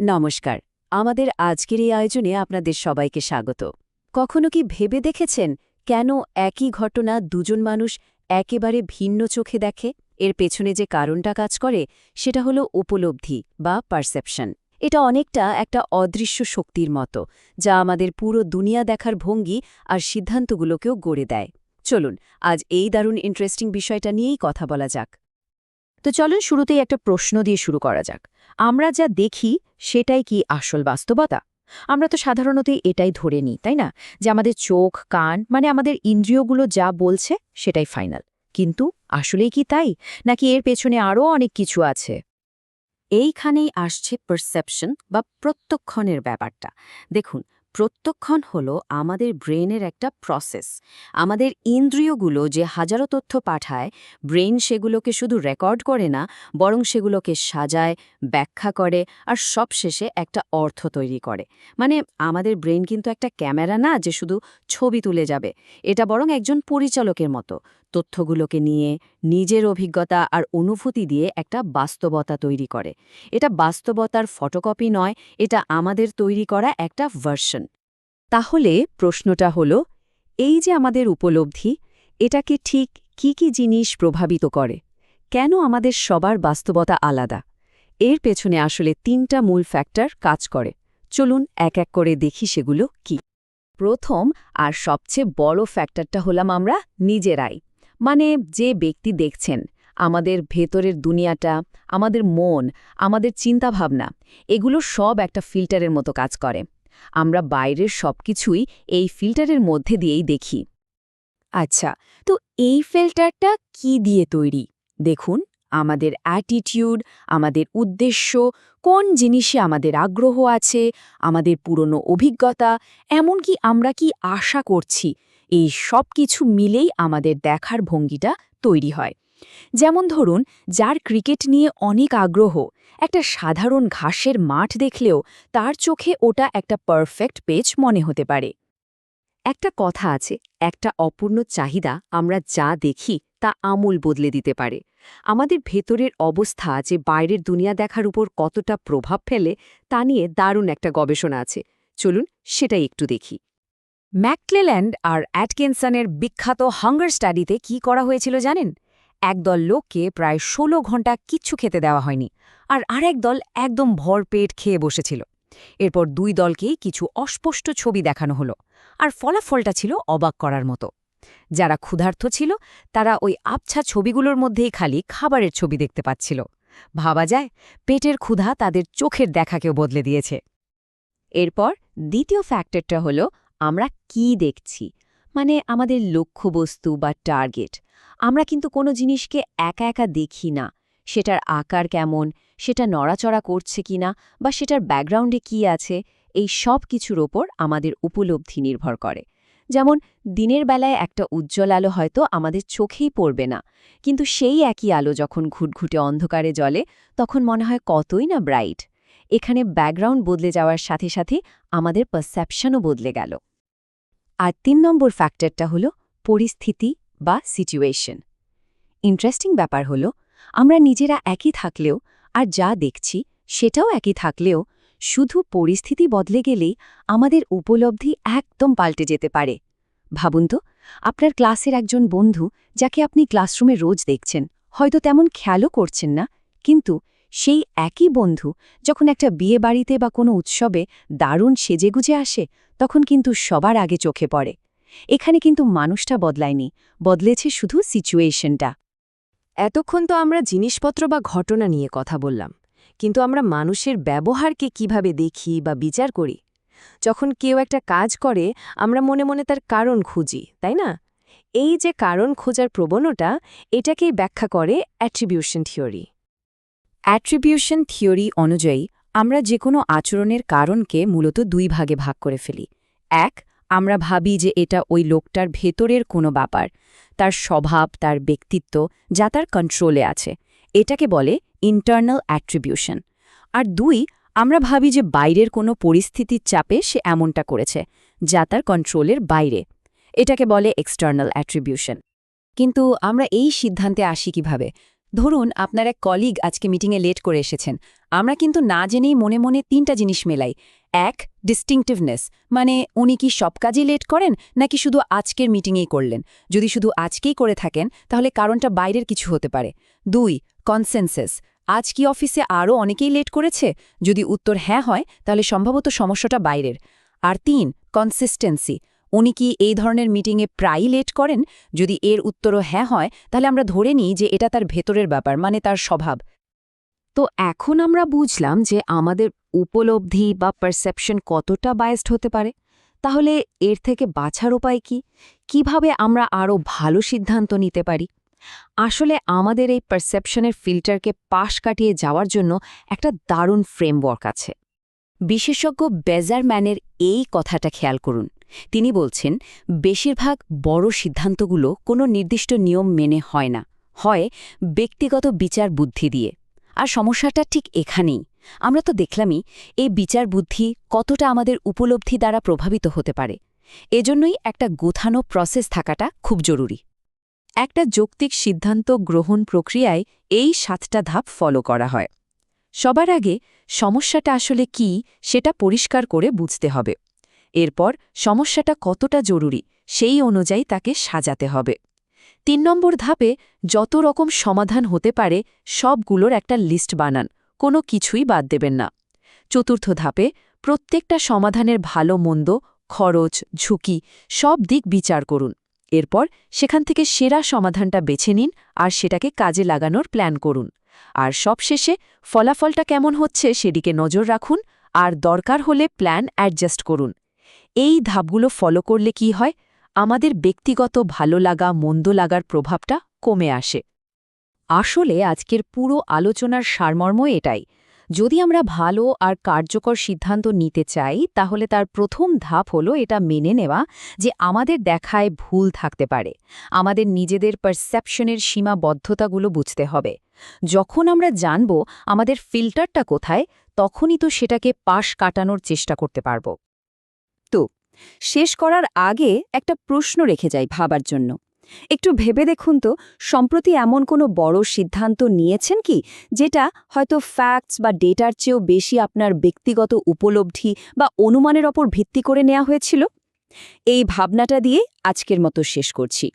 নমস্কার। আমাদের আজকের এই আয়োজনে আপনাদের সবাইকে স্বাগত। কখনো কি ভেবে দেখেছেন কেন একই ঘটনা দুজন মানুষ একেবারে ভিন্ন চোখে দেখে? এর পেছনে যে কারণটা কাজ করে, সেটা হলো উপলব্ধি বা পারসেপশন। এটা অনেকটা একটা অদৃশ্য শক্তির মতো, যা আমাদের পুরো দুনিয়া দেখার ভঙ্গি আর সিদ্ধান্তগুলোকেও গড়ে দেয়। চলুন, আজ এই দারুণ ইন্টারেস্টিং বিষয়টা নিয়েই কথা বলা যাক। তো চলুন শুরুতেই একটা প্রশ্ন দিয়ে শুরু করা যাক। আমরা যা দেখি, সেটাই কি আসল বাস্তবতা? আমরা তো সাধারণত এটাই ধরে নিই, তাই না? যে আমাদের চোখ, কান মানে আমাদের ইন্দ্রিয়গুলো যা বলছে, সেটাই ফাইনাল। কিন্তু আসলেই কি তাই? নাকি এর পেছনে আরও অনেক কিছু আছে? এইখানেই আসছে পারসেপশন বা প্রত্যক্ষণের ব্যাপারটা। দেখুন প্রত্যক্ষণ হল আমাদের ব্রেনের একটা প্রসেস। আমাদের ইন্দ্রিয়গুলো যে হাজারো তথ্য পাঠায় ব্রেন সেগুলোকে শুধু রেকর্ড করে না, বরং সেগুলোকে সাজায়, ব্যাখ্যা করে, আর সবশেষে একটা অর্থ তৈরি করে। মানে আমাদের ব্রেন কিন্তু একটা ক্যামেরা না যে শুধু ছবি তুলে যাবে। এটা বরং একজন পরিচালকের মতো। তথ্যগুলোকে নিয়ে নিজের অভিজ্ঞতা আর অনুভূতি দিয়ে একটা বাস্তবতা তৈরি করে। এটা বাস্তবতার ফটোকপি নয়, এটা আমাদের তৈরি করা একটা ভার্সন। তাহলে প্রশ্নটা হলো, এই যে আমাদের উপলব্ধি, এটাকে ঠিক কি কি জিনিস প্রভাবিত করে? কেন আমাদের সবার বাস্তবতা আলাদা? এর পেছনে আসলে তিনটা মূল ফ্যাক্টর কাজ করে। চলুন এক এক করে দেখি সেগুলো কি। প্রথম আর সবচেয়ে বড় ফ্যাক্টরটা হলাম আমরা নিজেরাই। মানে যে ব্যক্তি দেখছেন, আমাদের ভেতরের দুনিয়াটা, আমাদের মন, আমাদের চিন্তাভাবনা, এগুলো সব একটা ফিল্টারের মতো কাজ করে। আমরা বাইরের সবকিছুই এই ফিল্টারের মধ্যে দিয়েই দেখি। আচ্ছা তো এই ফিল্টারটা কি দিয়ে তৈরি? দেখুন, আমাদের অ্যাটিটিউড, আমাদের উদ্দেশ্য, কোন জিনিসে আমাদের আগ্রহ আছে, আমাদের পুরনো অভিজ্ঞতা, এমনকি আমরা কি আশা করছি এই সব কিছু মিলেই আমাদের দেখার ভঙ্গিটা তৈরি হয়। যেমন ধরুন, যার ক্রিকেট নিয়ে অনেক আগ্রহ, একটা সাধারণ ঘাসের মাঠ দেখলেও তার চোখে ওটা একটা পারফেক্ট পেজ মনে হতে পারে। একটা কথা আছে, একটা অপূর্ণ চাহিদা আমরা যা দেখি তা আমূল বদলে দিতে পারে। আমাদের ভেতরের অবস্থা যে বাইরের দুনিয়া দেখার উপর কতটা প্রভাব ফেলে তা নিয়ে দারুণ একটা গবেষণা আছে। চলুন সেটাই একটু দেখি। ম্যাকক্লেল্যান্ড আর অ্যাটকিনসনের বিখ্যাত হাঙ্গার স্টাডিতে কি করা হয়েছিল জানেন? একদল লোককে প্রায় ১৬ ঘণ্টা কিচ্ছু খেতে দেওয়া হয়নি আর আরেক দল একদম ভরপেট খেয়ে বসেছিল। এরপর দুই দলকেই কিছু অস্পষ্ট ছবি দেখানো হলো আর ফলাফলটা ছিল অবাক করার মতো। যারা ক্ষুধার্থ ছিল, তারা ওই আবছা ছবিগুলোর মধ্যেই খালি খাবারের ছবি দেখতে পাচ্ছিল। ভাবা যায়, পেটের ক্ষুধা তাদের চোখের দেখাকেও বদলে দিয়েছে। এরপর দ্বিতীয় ফ্যাক্টরটা হলো আমরা কি দেখছি? মানে আমাদের লক্ষ্যবস্তু বা টার্গেট আমরা কিন্তু কোনো জিনিসকে একা একা দেখি না। সেটার আকার কেমন? সেটা নড়াচড়া করছে কিনা? বা সেটার ব্যাকগ্রাউন্ডে কি আছে? এই সব কিছুর ওপর আমাদের উপলব্ধি নির্ভর করে। যেমন, দিনের বেলায় একটা উজ্জ্বল আলো হয়তো আমাদের চোখেই পড়বে না। কিন্তু সেই একই আলো যখন ঘুটঘুটে অন্ধকারে জ্বলে, তখন মনে হয় কতই না ব্রাইট এখানে ব্যাকগ্রাউন্ড বদলে যাওয়ার সাথে সাথে আমাদের পারসেপশনও বদলে গেল। আর তিন নম্বর ফ্যাক্টরটা হল পরিস্থিতি বা সিচুয়েশন ইন্টারেস্টিং ব্যাপার হল, আমরা নিজেরা একই থাকলেও আর যা দেখছি সেটাও একই থাকলেও শুধু পরিস্থিতি বদলে গেলেই আমাদের উপলব্ধি একদম পাল্টে যেতে পারে। ভাবুন তো, আপনার ক্লাসের একজন বন্ধু যাকে আপনি ক্লাসরুমে রোজ দেখছেন, হয়তো তেমন খেয়ালও করছেন না, কিন্তু সেই একই বন্ধু যখন একটা বিয়ে বাড়িতে বা কোনো উৎসবে দারুণ সেজেগুজে আসে তখন কিন্তু সবার আগে চোখে পড়ে। এখানে কিন্তু মানুষটা বদলায়নি, বদলেছে শুধু সিচুয়েশনটা। এতক্ষণ তো আমরা জিনিসপত্র বা ঘটনা নিয়ে কথা বললাম, কিন্তু আমরা মানুষের ব্যবহারকে কীভাবে দেখি বা বিচার করি? যখন কেউ একটা কাজ করে, আমরা মনে মনে তার কারণ খুঁজি, তাই না? এই যে কারণ খোঁজার প্রবণতা, এটাকেই ব্যাখ্যা করে অ্যাট্রিবিউশন থিওরি অ্যাট্রিবিউশন থিওরি অনুযায়ী, আমরা যে কোনো আচরণের কারণকে মূলত দুই ভাগে ভাগ করে ফেলি। এক, আমরা ভাবি যে এটা ওই লোকটার ভেতরের কোনো ব্যাপার, তার স্বভাব, তার ব্যক্তিত্ব যা তার কন্ট্রোলে আছে। এটাকে বলে ইন্টারনাল অ্যাট্রিবিউশন আর দুই, আমরা ভাবি যে বাইরের কোনো পরিস্থিতির চাপে সে এমনটা করেছে, যা তার কন্ট্রোলের বাইরে। এটাকে বলে এক্সটার্নাল অ্যাট্রিবিউশন কিন্তু আমরা এই সিদ্ধান্তে আসি কীভাবে? ধরুন, আপনার এক কলিগ আজকে মিটিংয়ে লেট করে এসেছেন। আমরা কিন্তু না জেনেই মনে মনে তিনটা জিনিস মেলাই। এক ডিস্টিংটিভনেস মানে উনি কি সব কাজই লেট করেন, নাকি শুধু আজকের মিটিংয়েই করলেন? যদি শুধু আজকেই করে থাকেন, তাহলে কারণটা বাইরের কিছু হতে পারে। দুই কনসেনসাস আজ কি অফিসে আরও অনেকেই লেট করেছে? যদি উত্তর হ্যাঁ হয়, তাহলে সম্ভবত সমস্যাটা বাইরের। আর তিন কনসিস্টেন্সি উনি কি এই ধরনের মিটিংয়ে প্রায়ই লেট করেন? যদি এর উত্তরও হ্যাঁ হয়, তাহলে আমরা ধরে নিই যে এটা তার ভেতরের ব্যাপার মানে তার স্বভাব। তো এখন আমরা বুঝলাম যে আমাদের উপলব্ধি বা পারসেপশন কতটা বায়াসড হতে পারে। তাহলে এর থেকে বাছার উপায় কি? কীভাবে আমরা আরও ভালো সিদ্ধান্ত নিতে পারি? আসলে আমাদের এই পারসেপশনের ফিল্টারকে পাশ কাটিয়ে যাওয়ার জন্য একটা দারুণ ফ্রেমওয়ার্ক আছে। বিশেষজ্ঞ বেজারম্যানের এই কথাটা খেয়াল করুন। তিনি বলছেন, বেশিরভাগ বড় সিদ্ধান্তগুলো কোনো নির্দিষ্ট নিয়ম মেনে হয় না। হয় ব্যক্তিগত বিচার বুদ্ধি দিয়ে। আর সমস্যাটা ঠিক এখানেই। আমরা তো দেখলামই এই বিচার বুদ্ধি কতটা আমাদের উপলব্ধি দ্বারা প্রভাবিত হতে পারে। এজন্যই একটা গোথানো প্রসেস থাকাটা খুব জরুরি। একটা যৌক্তিক সিদ্ধান্ত গ্রহণ প্রক্রিয়ায় এই সাতটা ধাপ ফলো করা হয়। সবার আগে সমস্যাটা আসলে কি সেটা পরিষ্কার করে বুঝতে হবে। এরপর সমস্যাটা কতটা জরুরি সেই অনুযায়ী তাকে সাজাতে হবে। তিন নম্বর ধাপে যত রকম সমাধান হতে পারে, সবগুলোর একটা লিস্ট বানান, কোনো কিছুই বাদ দেবেন না। চতুর্থ ধাপে প্রত্যেকটা সমাধানের ভালো, মন্দ, খরচ, ঝুঁকি, সব দিক বিচার করুন। এরপর সেখান থেকে সেরা সমাধানটা বেছে নিন আর সেটাকে কাজে লাগানোর প্ল্যান করুন। আর সবশেষে ফলাফলটা কেমন হচ্ছে সেদিকে নজর রাখুন আর দরকার হলে প্ল্যান অ্যাডজাস্ট করুন। এই ধাপগুলো ফলো করলে কি হয়? আমাদের ব্যক্তিগত ভালো লাগা, মন্দ লাগার প্রভাবটা কমে আসে। আসলে আজকের পুরো আলোচনার সারমর্ম এটাই। যদি আমরা ভালো আর কার্যকর সিদ্ধান্ত নিতে চাই, তাহলে তার প্রথম ধাপ হলো এটা মেনে নেওয়া যে আমাদের দেখায় ভুল থাকতে পারে। আমাদের নিজেদের পারসেপশনের সীমাবদ্ধতাগুলো বুঝতে হবে। যখন আমরা জানব আমাদের ফিল্টারটা কোথায়, তখনই তো সেটাকে পাশ কাটানোর চেষ্টা করতে পারব। তো শেষ করার আগে একটা প্রশ্ন রেখে যাই ভাবার জন্য। একটু ভেবে দেখুন তো, সম্প্রতি এমন কোনো বড় সিদ্ধান্ত নিয়েছেন কি, যেটা হয়তো ফ্যাক্টস বা ডেটার চেয়েও বেশি আপনার ব্যক্তিগত উপলব্ধি বা অনুমানের ওপর ভিত্তি করে নেওয়া হয়েছিল? এই ভাবনাটা দিয়ে আজকের মতো শেষ করছি।